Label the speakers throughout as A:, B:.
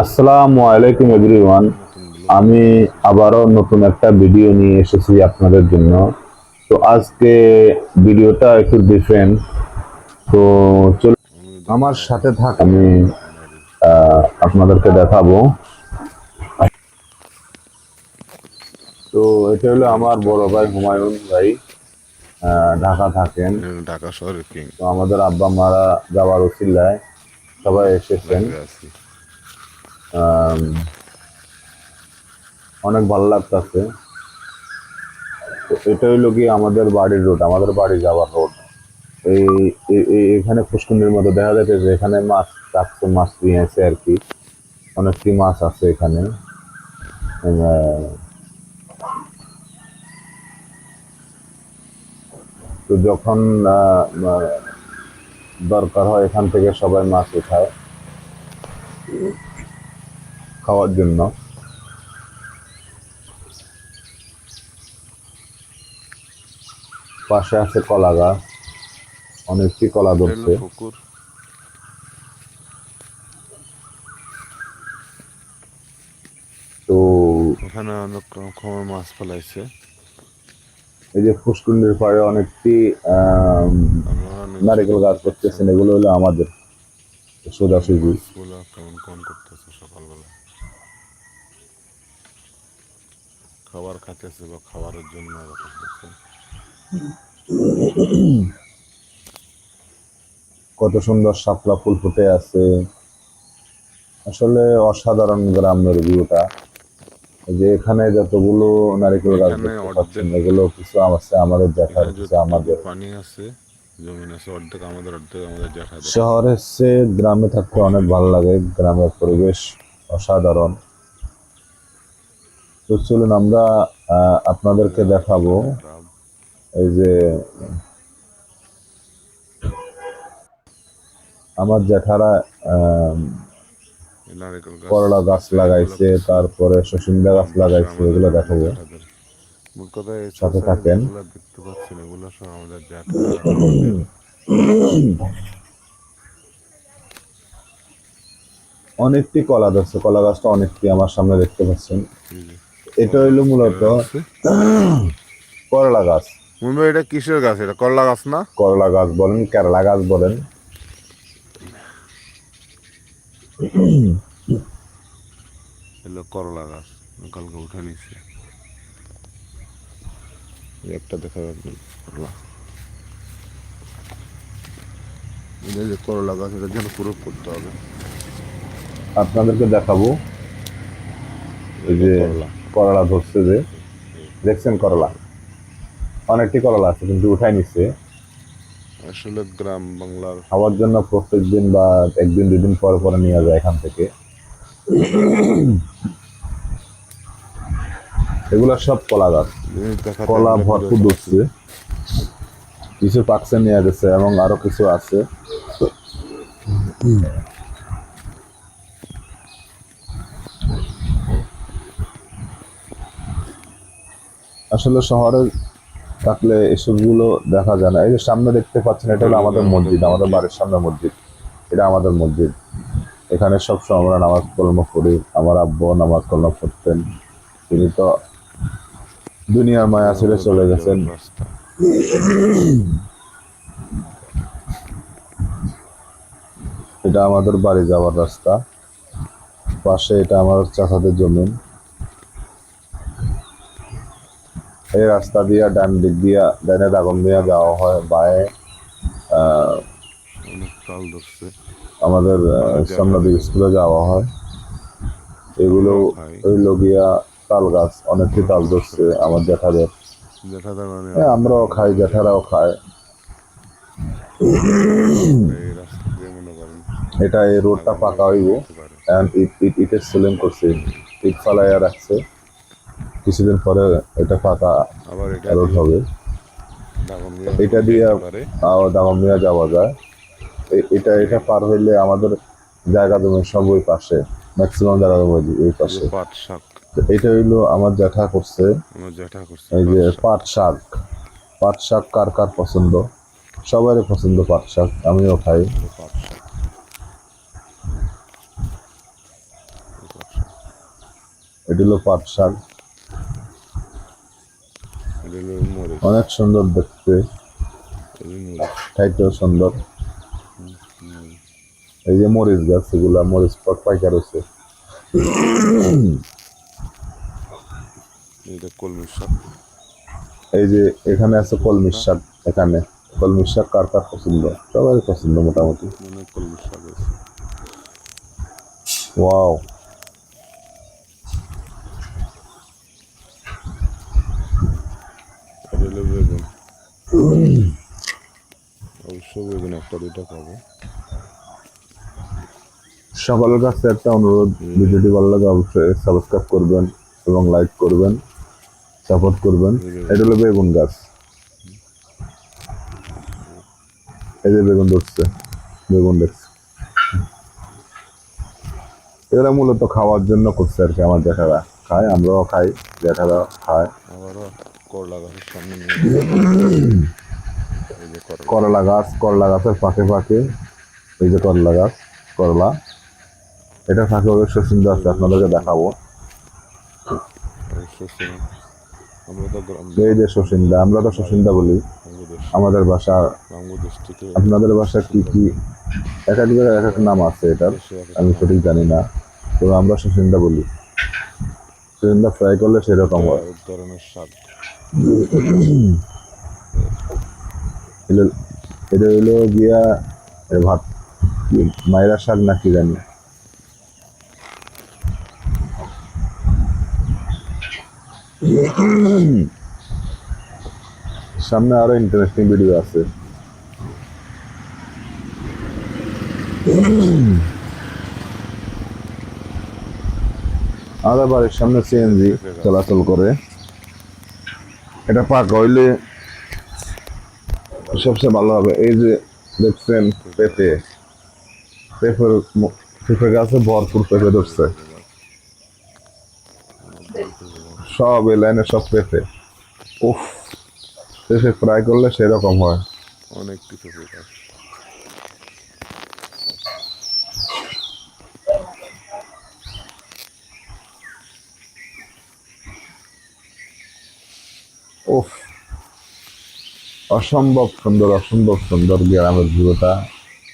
A: আসসালামু আলাইকুম এভরিওয়ান আমি আবারও নতুন একটা ভিডিও নিয়ে এসেছি আপনাদের জন্য। তো আজকে ভিডিওটা একটু ডিফারেন্ট তো চল আমার সাথে থাক। আমি আপনাদেরকে দেখাবো। তো এটা হলো আমার বড় ভাই হুমায়ুন ভাই আহ, ঢাকা থাকেন।
B: ঢাকা শহরের কিং
A: তো আমাদের আব্বা মারা যাওয়ার উচিল্লায় সবাই এসেছেন। অনেক ভালো লাগতেছে। এটা হইল কি আমাদের বাড়ির রোড আমাদের বাড়ি যাওয়ার রোড এই এখানে পুষ্কুনির মতো দেখা যাচ্ছে যে এখানে মাছ চারশো মাছ নিয়ে আর কি। অনেকটি মাছ আছে এখানে। তো যখন দরকার হয় এখান থেকে সবাই মাছ উঠায়। খাওয়ার জন্য। পাশে আছে কলা গাছ। অনেকটি কলা ধরছে। তো
B: ওখানে অনেক রকমের মাছ ফেলাইছে।
A: এই যে ফুসকুন্ডির পাড়ে অনেকটি নারিকেল গাছ করতেছেন এগুলো হলো আমাদের
B: কেমন কেমন করতেছে সকালবেলা। খাবার খাইতেছে বা খাবারের জন্য
A: কত সুন্দর শাপলা ফুল ফুটে আছে। আসলে অসাধারণ গ্রামের ভিউটা যে এখানে যতগুলো নারিকেল গাছ পাচ্ছেন এগুলো কিছু আছে আমাদের দেখার কিছু আমাদের।
B: পানি আছে জমিন আছে অর্ধেক আমাদের অর্ধেক আমাদের জ্যাঠাদের
A: শহরের চেয়ে গ্রামে থাকতে অনেক ভালো লাগে। গ্রামের পরিবেশ অসাধারণ। তো চলুন আমরা আপনাদেরকে দেখাবো। এই যে, আমার জ্যাঠারা
B: গাছ
A: করলা গাছ লাগাইছে, তারপরে শসিন্দা গাছ লাগাইছে, এগুলো দেখাবো। সাথে থাকেন। অনেকটি কলা ধরছে, কলা গাছটা অনেকটি আমার সামনে দেখতে পাচ্ছেন। এটা হইল মূলত করলা গাছ।
B: মুম্বাই এটা কিসের গাছ এটা? করলা গাছ না?
A: করলা গাছ বলেন কেরলা গাছ বলেন।
B: এলো করলা গাছ। কালকে উঠে নিচ্ছে এই একটা দেখা যাবে করলা। এটা যে করলা গাছ এটার জন্য প্রয়োগ করতে হবে।
A: আপনাদেরকে দেখাবো। এই যে
B: করলা।
A: করলা ধরছে যে দেখছেন করলা? অনেকটি করলা আছে কিন্তু উঠাই নিচ্ছে।
B: আসলে গ্রাম বাংলার
A: খাওয়ার জন্য প্রত্যেক দিন বা একদিন দুদিন পর পরে নিয়ে যায় এখান থেকে। এগুলা সব কলা গাছ। কলা ভরপুর ধরছে। কিছু পাকসে নিয়ে গেছে এবং আরও কিছু আছে। আসলে শহরে থাকলে এসবগুলো দেখা যায় না। এই যে সামনে দেখতে পাচ্ছেন, এটা হলো আমাদের মসজিদ, আমাদের বাড়ির সামনে মসজিদ। এটা আমাদের মসজিদ। এখানে সব সময় আমরা নামাজ কলম করি আমার আব্বু নামাজ কলম করতেন তিনি তো দুনিয়ার মায়া ছেড়ে চলে গেছেন। এটা আমাদের বাড়ি যাওয়ার রাস্তা। পাশে এটা আমার চাচাদের জমিন এই রাস্তা দিয়া ডান দিক দিয়া ডানে দাগন দিয়া যাওয়া হয় বায়ে আমাদের সামনাদিক স্কুলে যাওয়া হয়। এগুলো ওই লগিয়া তাল গাছ অনেকটি তাল ধরছে আমার জ্যাঠাদের।
B: মানে
A: হ্যাঁ আমরাও খাই জ্যাঠারাও খায়।
B: মনে
A: এটা এই রোডটা পাকা হইব। ইট ইটের সেলিং করছে। ইট ফালাইয়া রাখছে। কিছুদিন পরে এটা
B: আবার
A: রোড হবে। এটা দিয়ে দামামিয়া যাওয়া যায়। এটা এটা পার হইলে আমাদের জায়গা জমি সব ওই পাশে ম্যাক্সিমাম জায়গা জমি ওই- পাশে।
B: পাট শাক।
A: তো এটা হইল আমার জ্যাঠা করছে। এই যে
B: পাট শাক।
A: পাট শাক। কার কার পছন্দ? সবারই পছন্দ পাট শাক আমিও খাই। এটি হলো পাট শাক
B: এটা হলো মরিচ
A: অনেক সুন্দর দেখতে। খাইতেও সুন্দর। এই যে মরিচ গাছ এগুলা মরিচ পাক পাইকা রয়েছে। এই যে এখানে আছে কলমির শাক এখানে। কলমির শাক কার কার পছন্দ? সবাই পছন্দ মোটামুটি।
B: মানে কলমি শাক আছে।
A: ওয়াও
B: এটা হলো বেগুন অবশ্য একটা পাবো
A: সকলের কাছে একটা অনুরোধ ভিডিওটি ভালো লাগে অবশ্যই সাবস্ক্রাইব করবেন এবং লাইক করবেন সাপোর্ট করবেন। এটা হলো বেগুন গাছ। এই যে বেগুন ধরছে বেগুন দেখছে। এরা মূলত খাওয়ার জন্য করছে আর কি আমার জ্যাঠারা খায় আমরাও খাই জ্যাঠারা খায়।
B: আবারও করলা গাছের সামনে করলা।
A: গাছ করলা গাছের পাশে পাশে এই যে করলা গাছ করলা। এটা ফাঁকে অবশ্য সুন্দর আছে আপনাদেরকে দেখাবো। এই যে শসিন্দা আমরা তো শসিন্দা বলি। আমাদের ভাষা আপনাদের ভাষা কি কি এক এক জায়গায় এক এক নাম আছে এটার। আমি সঠিক জানি না। তবে আমরা শসিন্দা বলি। শসিন্দা ফ্রাই করলে সেরকম হয়।
B: ধরনের শাক
A: এলো- এটা হইল গিয়া ভাত কি, মাইরা শাক না কি জানি। সামনে আরও ইন্টারেস্টিং ভিডিও আছে। আমাদের বাড়ির সামনে সিএনজি চলাচল করে। এটা পাক হইলে সবচেয়ে ভালো হবে। এই যে দেখছেন পেঁপে। পেঁপের পেঁপে গাছে ভরপুর পেঁপে ধরছে। সব এই লাইনে সব পেঁপে। উফ পেঁপে ফ্রাই করলে সেরকম হয়।
B: অনেক কিছু
A: উফ অসম্ভব সুন্দর অসম্ভব সুন্দর গ্রামের ভিউটা।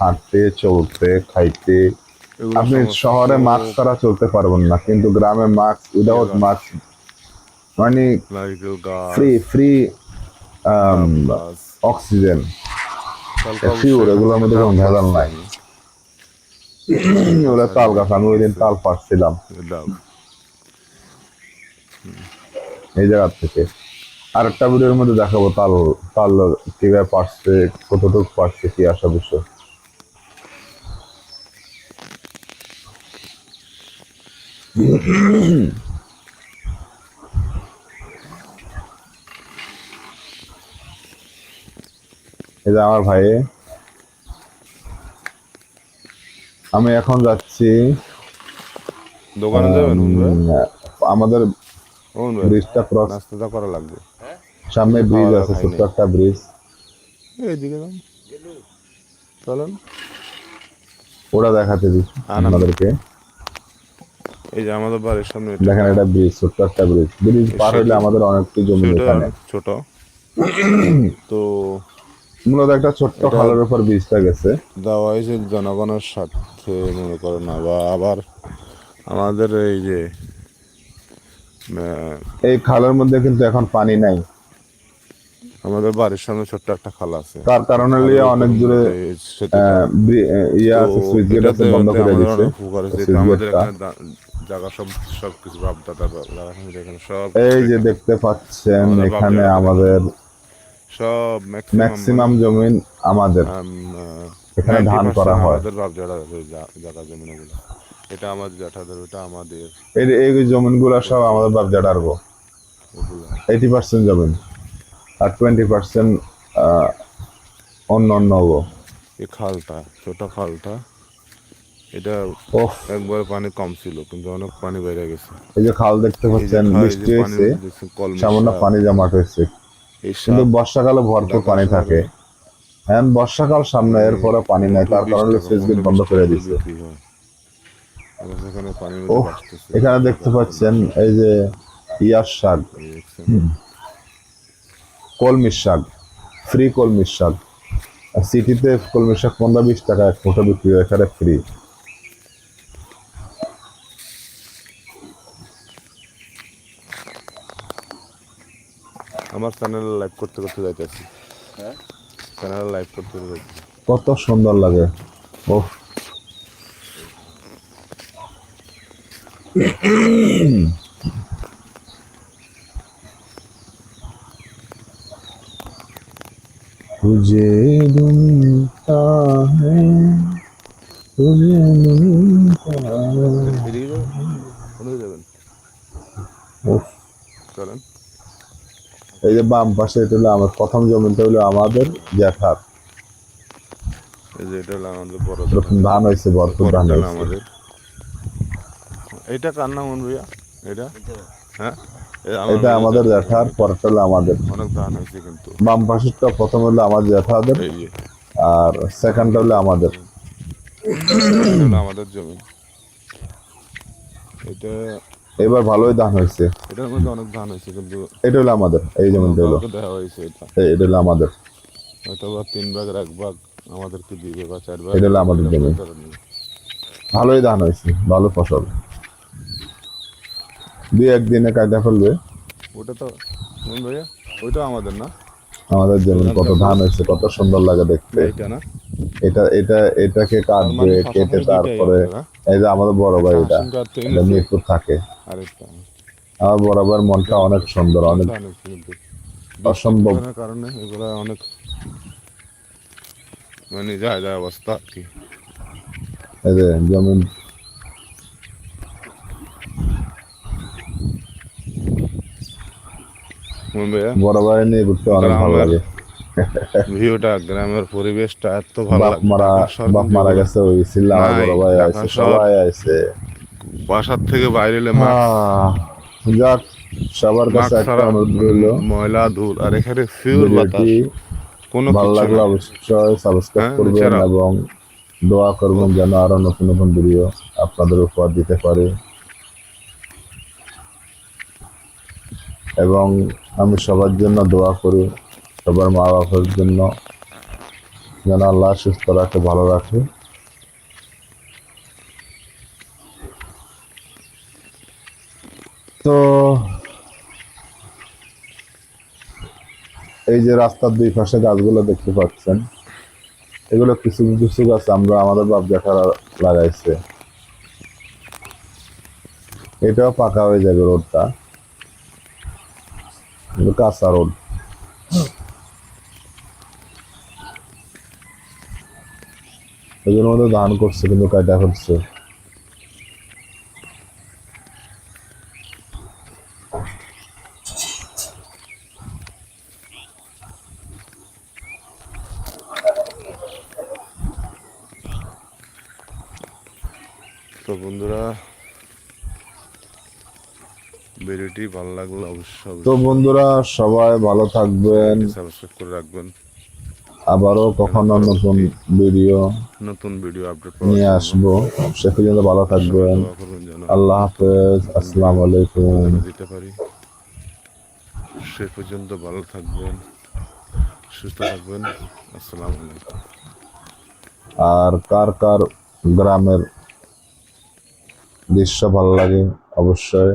A: হাঁটতে চলতে খাইতে। আপনি শহরে মাস্ক ছাড়া চলতে পারবেন না কিন্তু গ্রামে মাস্ক উইদাউট মাস্ক মানে ফ্রি ফ্রি অক্সিজেন। এগুলোর মধ্যে কোনো ভেজাল নাই। ওরা তাল গাছ আমি ওই দিন তাল পাচ্ছিলাম এই জায়গার থেকে। আরেকটা ভিডিওর মধ্যে দেখাবো তাল তাল কীভাবে পারছে কতটুকু পারছে কি আসা বিষয়? এই যে আমার ভাই। আমি এখন যাচ্ছি
B: দোকানে যাবেন
A: আমাদের ব্রিজটা ক্রস
B: নাস্তাটা করা লাগবে।
A: সামনে ব্রিজ আছে ছোট্ট একটা ব্রিজ
B: এইদিকে যান চলেন।
A: ওরা দেখাতে
B: আনন্দ।
A: আপনাদেরকে
B: এই যে আমাদের বাড়ির সামনে।
A: দেখেন এটা ব্রিজ ছোট্ট একটা ব্রিজ ব্রিজ পার
B: সেটা-
A: আমাদের অনেকটি জমি এখানে।
B: ছোট। তো
A: মূলত একটা ছোট্ট খালের উপর ব্রিজটা গেছে।
B: দেওয়া হয়েছে জনগণের স্বার্থে মনে করেন না বা আবার আমাদের এই যে
A: এই খালের মধ্যে কিন্তু এখন পানি নাই।
B: আমাদের বাড়ির সামনে ছোট্ট একটা খাল আছে।
A: তার কারণে লিয়ে অনেক দূরে ইয়ে সুইচ গেট আছে বন্ধ করে
B: আমাদের
A: দিচ্ছে
B: অনেক উপকার হয়েছে।
A: সুইচ
B: তো আমাদের এখানে জায়গা সব সব কিছু বাপ দাদা এখানে সব
A: এই যে দেখতে পাচ্ছেন এখানে আমাদের
B: সব
A: ম্যাক্সিমাম জমিন আমাদের। এখানে ধান করা হয়।
B: আমাদের বাপ জায়গা জায়গা জমিন ওগুলো। এটা আমাদের জ্যাঠাদের ওটা আমাদের।
A: এই এই জমিনগুলা সব আমাদের বাপ জাডারবো
B: ওগুলো।
A: এইটি পার্সেন্ট জমিন আর টোয়েন্টি পার্সেন্ট অন্য অন্য হব
B: এই খালটা ছোট খালটা এটা একবার পানি কম ছিল কিন্তু অনেক পানি বেড়ে গেছে।
A: এই যে খাল দেখতে পাচ্ছেন বৃষ্টি হয়েছে সামান্য পানি জমাট হয়েছে।
B: এই
A: কিন্তু বর্ষাকালে ভরপুর পানি থাকে। হ্যাঁ বর্ষাকাল সামনে এরপরে পানি নাই তার কারণে সুইচ বন্ধ করে
B: টাকা
A: দিচ্ছে
B: বিক্রি হয়। আমার এখানে
A: ও এখানে দেখতে পাচ্ছেন এই যে ইয়ার শাক। কলমির শাক ফ্রি কলমির শাক। আর সিটিতে কলমির শাক পনেরো বিশ টাকা এক ফোটো বিক্রি হয় এখানে ফ্রি।
B: আমার চ্যানেলে লাইভ করতে করতে যাইতেছি। চ্যানেলে লাইভ করতে করতে
A: কত সুন্দর লাগে। ও तुझे ढूंढता है तुझे ढूंढता है
B: এদিকে যাবেন কোথায় যাবেন
A: উফ,
B: চলেন
A: এই যে বাম পাশে এটা হলো আমার প্রথম জমিটা হলো আমাদের জ্যাঠার
B: এই যে এটা হলো আমাদের বড়
A: এরকম ধান হয়েছে ভরপুর ধান
B: বড়
A: হয়েছে
B: আমাদের এইটা কার নাম ভাইয়া? এটা? হ্যাঁ?
A: এটা আমাদের জ্যাঠার পরেরটা হলো আমাদের।
B: অনেক ধান হয়েছে কিন্তু।
A: বাম পাশেরটা প্রথম হলো আমার জ্যাঠাদের আর সেকেন্ডটা হলো আমাদের।
B: এটা আমাদের জমি। এটা
A: এবার ভালোই ধান হয়েছে।
B: এটার মধ্যে অনেক ধান হয়েছে কিন্তু
A: এটা হলো আমাদের এই জমিটা হলো।
B: দেওয়া হয়েছে এটা।
A: এটা হলো আমাদের।
B: হয়তো বা তিন ভাগের এক ভাগ আমাদেরকে দিবে বা চার ভাগ।
A: এটা হলো আমাদের জমি। ভালোই ধান হয়েছে ভালো ফসল। দুই একদিনে কায়দা ফেলবে।
B: ওটা তো ভাইয়া ওইটা আমাদের না?
A: আমাদের জমি কত ধান হয়েছে কত সুন্দর লাগে দেখতে। এটা এটা এটাকে কাটবে
B: মানে
A: কেটে তারপরে? এই যে আমাদের বড় ভাই এটা মিরপুর থাকে। আমার বড় ভাইয়ের মনটা অনেক সুন্দর অনেক। অসম্ভব।
B: কারণে এগুলা অনেক মানে যায় যায় অবস্থা আর কি।
A: এই যে জমি
B: ভাইয়া
A: বড় ভাই নিয়ে ঘুরতে অনেক ভালো লাগে।
B: ভিউটা গ্রামের পরিবেশটা এত ভালো
A: বাপ মারা বাপ মারা গেছে ওই বড় ভাই আইছে সবাই আইছে।
B: বাসার থেকে বাইরে এলে
A: যাক সবার কাছে একটা অনুরোধ রইল।
B: ময়লা ধুল আর এখানে ফিউর বাতাস। কোনো
A: ভালো লাগলে অবশ্যই সাবস্ক্রাইব
B: হ্যাঁ,
A: করবেন এবং দোয়া করবেন যেন আরও নতুন নতুন ভিডিও আপনাদের উপহার দিতে পারে। এবং আমি সবার জন্য দোয়া করি, সবার মা বাবার জন্য। যেন আল্লাহ সুস্থ রাখে, ভালো রাখে। তো এই যে রাস্তার দুই পাশে গাছগুলো দেখতে পাচ্ছেন, এগুলো কিছু কিছু গাছ আমরা আমাদের বাপ জ্যাঠারা লাগাইছে। এটাও পাকা হয়ে যাবে রোডটা। কাঁচা রোড এগুলোর মধ্যে ধান করছে কিন্তু কাটা করছে
B: তো বন্ধুরা ভিডিওটি ভালো লাগল অবশ্যই
A: তো বন্ধুরা সবাই ভালো থাকবেন।
B: সাবস্ক্রাইব করে রাখবেন।
A: আবারও কখনো নতুন ভিডিও
B: নতুন ভিডিও আপডেট
A: নিয়ে আসব। সে পর্যন্ত ভালো থাকবেন। আল্লাহ হাফেজ। আসসালামু আলাইকুম।
B: দিতে পারি। সে পর্যন্ত ভালো থাকবেন সুস্থ থাকবেন। আসসালামু আলাইকুম।
A: আর কার কার গ্রামের দৃশ্য ভালো লাগে? অবশ্যই।